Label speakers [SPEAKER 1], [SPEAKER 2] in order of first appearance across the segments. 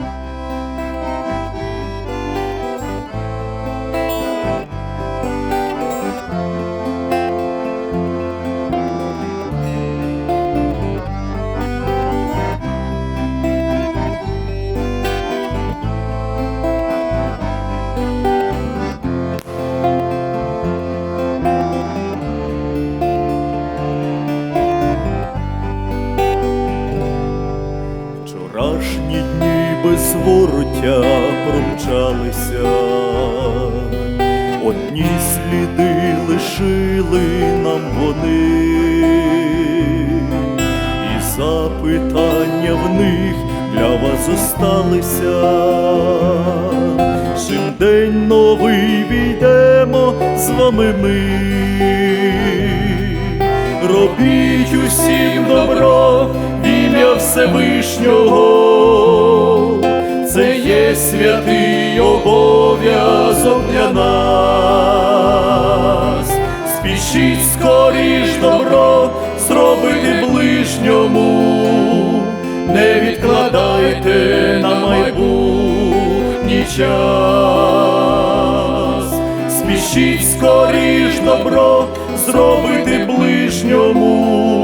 [SPEAKER 1] Thank you. Вчорашні дні без вороття промчалися, одні сліди лишили нам вони, і запитання в них для вас осталися. Чим день новий війдемо з вами ми. Робіть усім добро ім'я Всевишнього, це є святий обов'язок для нас. Спішіть скоріш добро зробити ближньому, не відкладайте на майбутній час. Спішіть скоріш добро зробити ближньому,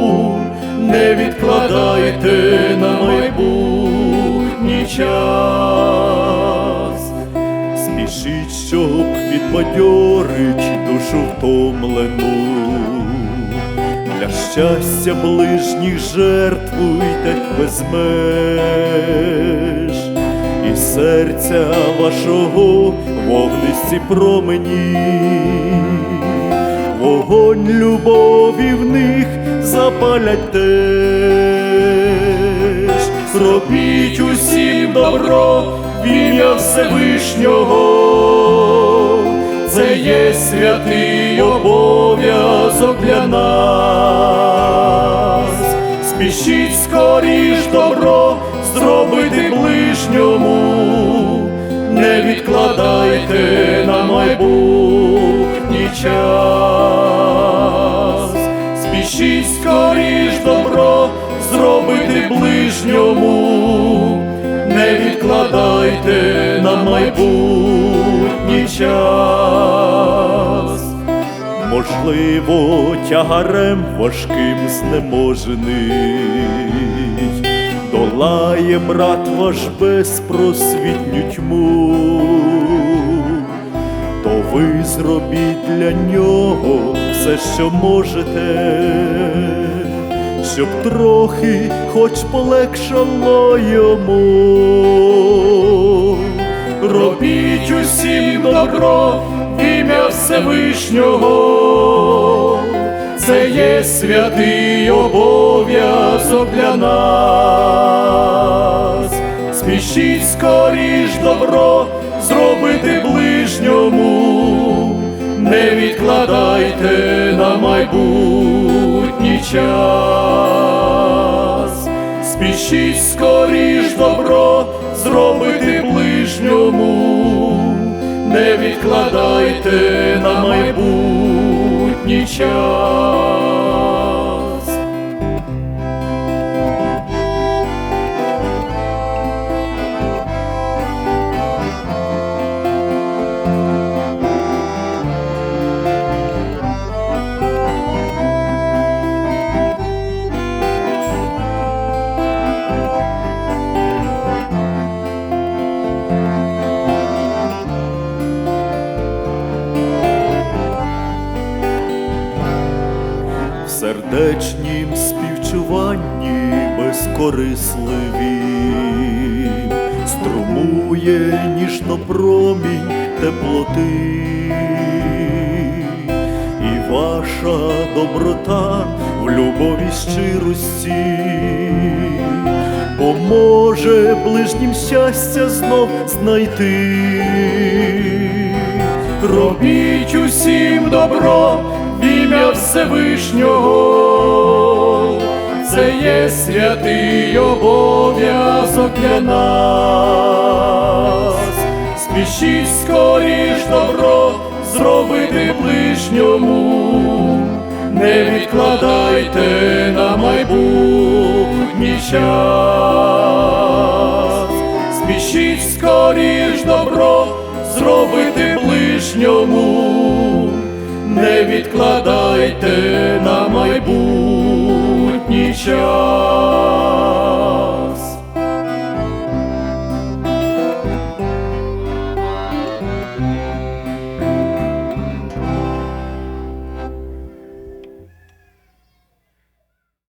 [SPEAKER 1] не відкладайте на майбутній час. Спішіть, щоб підбадьорить душу втомлену. Для щастя ближніх жертвуйте без меж, і серця вашого вогнисті промені, вогонь любові в них запалять теж. Зробіть усім добро в ім'я Всевишнього, це є святий обов'язок для нас. Спішіть скоріш добро зробити ближньому, не відкладайте на майбутній час. Спішіть скоріш добро зробити ближньому, не відкладайте на майбутній час. Можливо, тягарем важким знеможений, долає брат ваш безпросвітню тьму, то ви зробіть для нього все, що можете, щоб трохи хоч полегшало йому. Робіть усім добро ім'я Всевишнього, це є святий обов'язок для нас. Спішіть скоріш добро на майбутній час. Спішіть скоріш добро зробити ближньому, не відкладайте на майбутній час. Сердечнім співчуванні безкорисливі, струмує ніжно промінь теплоти, і ваша доброта в любові щирості поможе ближнім щастя знов знайти. Робіть усім добро ім'я Всевишнього, це є святий обов'язок для нас. Спішіть скоріш добро зробити ближньому, не відкладайте на майбутній час. Спішіть скоріш добро зробити ближньому, не відкладай.